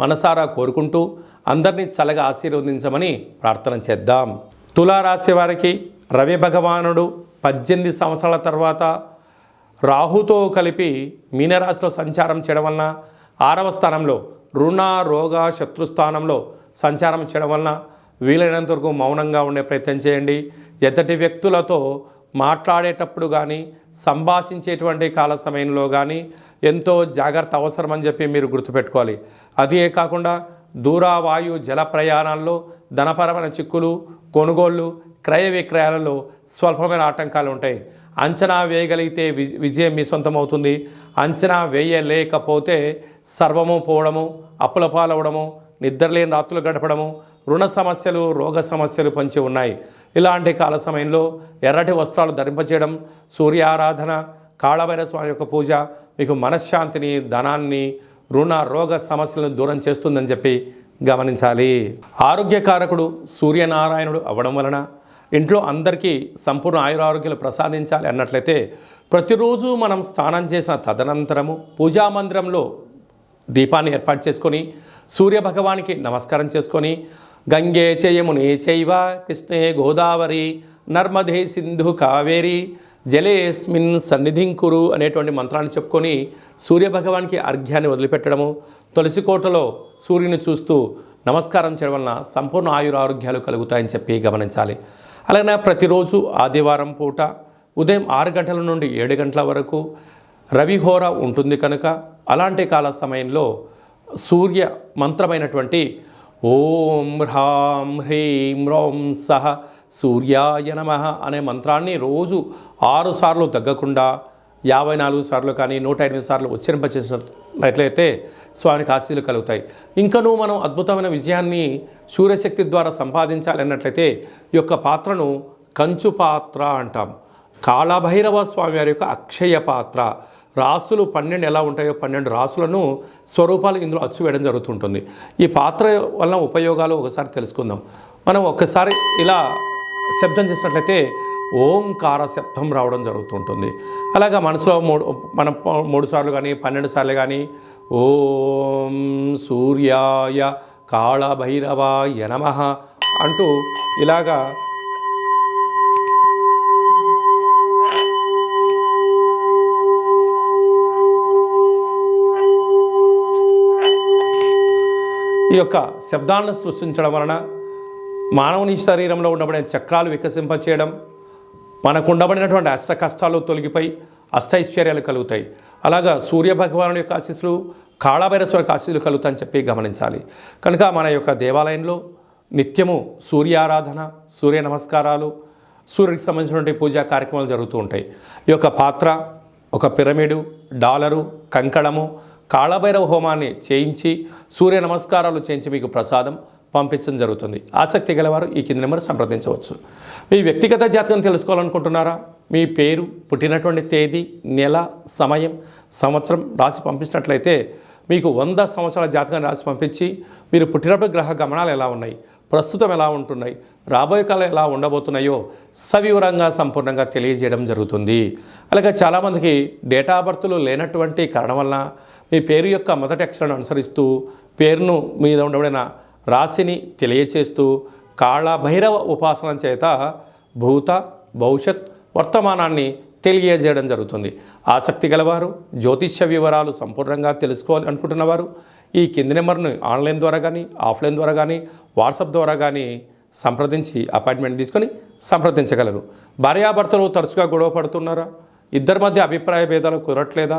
మనసారా కోరుకుంటూ అందరినీ చల్లగా ఆశీర్వదించమని ప్రార్థన చేద్దాం. తులారాశి వారికి రవి భగవానుడు పద్దెనిమిది సంవత్సరాల తర్వాత రాహుతో కలిపి మీనరాశిలో సంచారం చేయడం వలన ఆరవ స్థానంలో రుణ రోగ శత్రుస్థానంలో సంచారం చేయడం వలన వీలైనంత వరకు మౌనంగా ఉండే ప్రయత్నం చేయండి. ఎద్దటి వ్యక్తులతో మాట్లాడేటప్పుడు కానీ సంభాషించేటువంటి కాల సమయంలో కానీ ఎంతో జాగ్రత్త అవసరమని చెప్పి మీరు గుర్తుపెట్టుకోవాలి. అదే కాకుండా దూరావాయు జల ప్రయాణాల్లో ధనపరమైన చిక్కులు కొనుగోళ్ళు క్రయ విక్రయాలలో స్వల్పమైన ఆటంకాలు ఉంటాయి. అంచనా వేయగలిగితే విజ విజయం మీ సొంతం అవుతుంది అంచనా వేయలేకపోతే సర్వము పోవడము అప్పుల పాలవడము నిద్రలేని రాత్రులు గడపడము రుణ సమస్యలు రోగ సమస్యలు పంచి ఉన్నాయి. ఇలాంటి కాల సమయంలో ఎర్రటి వస్త్రాలు ధరింపచేయడం సూర్య ఆరాధన కాళభైర స్వామి యొక్క పూజ మీకు మనశ్శాంతిని ధనాన్ని రుణ రోగ సమస్యలను దూరం చేస్తుందని చెప్పి గమనించాలి. ఆరోగ్యకారకుడు సూర్యనారాయణుడు అవ్వడం వలన ఇంట్లో అందరికీ సంపూర్ణ ఆయురారోగ్యాలు ప్రసాదించాలి అన్నట్లయితే ప్రతిరోజు మనం స్నానం చేసిన తదనంతరము పూజా మందిరంలో దీపాన్ని ఏర్పాటు చేసుకొని సూర్య భగవానికి నమస్కారం చేసుకొని గంగే చయమునే చైవ కృష్ణే గోదావరి నర్మదే సింధు కావేరి జలేస్మిన్ సన్నిధింకురు అనేటువంటి మంత్రాన్ని చెప్పుకొని సూర్యభగవానికి అర్ఘ్యాన్ని వదిలిపెట్టడము. తులసి కోటలో సూర్యుని చూస్తూ నమస్కారం చేయడం వలన సంపూర్ణ ఆయురారోగ్యాలు కలుగుతాయని చెప్పి గమనించాలి. అలాగే ప్రతిరోజు ఆదివారం పూట ఉదయం ఆరు గంటల నుండి ఏడు గంటల వరకు రవిహోర ఉంటుంది కనుక అలాంటి కాల సమయంలో సూర్య మంత్రమైనటువంటి ఓం హ్రాం హ్రీం రోం సహ సూర్యాయ నమ అనే మంత్రాన్ని రోజు ఆరు సార్లు తగ్గకుండా యాభై నాలుగు సార్లు కానీ నూట ఎనిమిది సార్లు ఉచ్చరింపచేసినట్లయితే స్వామికి ఆశీలు కలుగుతాయి. ఇంకనూ మనం అద్భుతమైన విజయాన్ని సూర్యశక్తి ద్వారా సంపాదించాలి అన్నట్లయితే ఈ యొక్క పాత్రను కంచు పాత్ర అంటాం. కాళభైరవ స్వామి వారి యొక్క అక్షయ పాత్ర. రాసులు పన్నెండు ఎలా ఉంటాయో పన్నెండు రాసులను స్వరూపాలు ఇందులో అచ్చు వేయడం జరుగుతుంటుంది. ఈ పాత్ర వల్ల ఉపయోగాలు ఒకసారి తెలుసుకుందాం. మనం ఒకసారి ఇలా శబ్దం చేసినట్లయితే ఓంకార శబ్దం రావడం జరుగుతుంటుంది. అలాగా మనసులో మూడు మనం మూడు సార్లు కానీ పన్నెండు సార్లు కానీ ఓం సూర్యాయ కాళభైరవాయ నమ అంటూ ఇలాగా ఈ యొక్క శబ్దాలను సృష్టించడం వలన మానవుని శరీరంలో ఉండబడిన చక్రాలు వికసింపచేయడం మనకు ఉండబడినటువంటి అష్ట కష్టాలు తొలగిపోయి అష్టైశ్వర్యాలు కలుగుతాయి. అలాగా సూర్య భగవానుడి యొక్క ఆశీస్సులు కాళభైరస్వామి యొక్క ఆశీస్సులు కలుగుతాయని చెప్పి గమనించాలి. కనుక మన యొక్క దేవాలయంలో నిత్యము సూర్యారాధన సూర్య నమస్కారాలు సూర్యుడికి సంబంధించినటువంటి పూజా కార్యక్రమాలు జరుగుతూ ఉంటాయి. ఈ యొక్క పాత్ర ఒక పిరమిడు డాలరు కంకణము కాళభైరవ హోమాన్ని చేయించి సూర్య నమస్కారాలు చేయించి మీకు ప్రసాదం పంపించడం జరుగుతుంది. ఆసక్తి గలవారు ఈ కింది నెంబర్ సంప్రదించవచ్చు. మీ వ్యక్తిగత జాతకం తెలుసుకోవాలనుకుంటున్నారా? మీ పేరు పుట్టినటువంటి తేదీ నెల సమయం సంవత్సరం రాసి పంపించినట్లయితే మీకు వంద సంవత్సరాల జాతకాన్ని రాసి పంపించి మీరు పుట్టినప్పుడు గ్రహ గమనాలు ఎలా ఉన్నాయి? ప్రస్తుతం ఎలా ఉంటున్నాయి? రాబోయే కాలం ఎలా ఉండబోతున్నాయో సవివరంగా సంపూర్ణంగా తెలియజేయడం జరుగుతుంది. అలాగే చాలామందికి డేటా బర్త్లు లేనటువంటి కారణం వలన మీ పేరు యొక్క మొదటి అక్షరాన్ని అనుసరిస్తూ పేరును మీద ఉండబడిన రాశిని తెలియచేస్తూ కాళభైరవ ఉపాసన చేత భూత భవిష్యత్ వర్తమానాన్ని తెలియజేయడం జరుగుతుంది. ఆసక్తి గలవారు జ్యోతిష్య వివరాలు సంపూర్ణంగా తెలుసుకోవాలి అనుకుంటున్నవారు ఈ కింది నెంబర్ను ఆన్లైన్ ద్వారా కానీ ఆఫ్లైన్ ద్వారా కానీ వాట్సాప్ ద్వారా కానీ సంప్రదించి అపాయింట్మెంట్ తీసుకొని సంప్రదించగలరు. భార్యాభర్తలు తరచుగా గొడవ పడుతున్నారా? ఇద్దరి మధ్య అభిప్రాయ భేదాలు కుదరట్లేదా?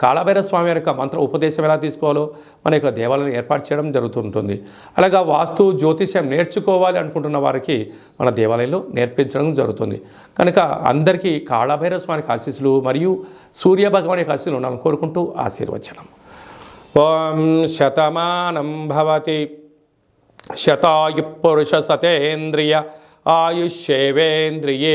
కాళభైర స్వామి యొక్క మంత్ర ఉపదేశం ఎలా తీసుకోవాలో మన యొక్క దేవాలయం ఏర్పాటు చేయడం జరుగుతుంటుంది. అలాగా వాస్తు జ్యోతిష్యం నేర్చుకోవాలి అనుకుంటున్న వారికి మన దేవాలయంలో నేర్పించడం జరుగుతుంది. కనుక అందరికీ కాళభైర స్వామికి ఆశీస్సులు మరియు సూర్య భగవాని యొక్క ఆశీస్సులు ఉండాలని కోరుకుంటూ ఆశీర్వచనం. ఓం శతమానం భవతి. శతాయు పురుష సతేంద్రియ ఆయుష్యేవేంద్రియే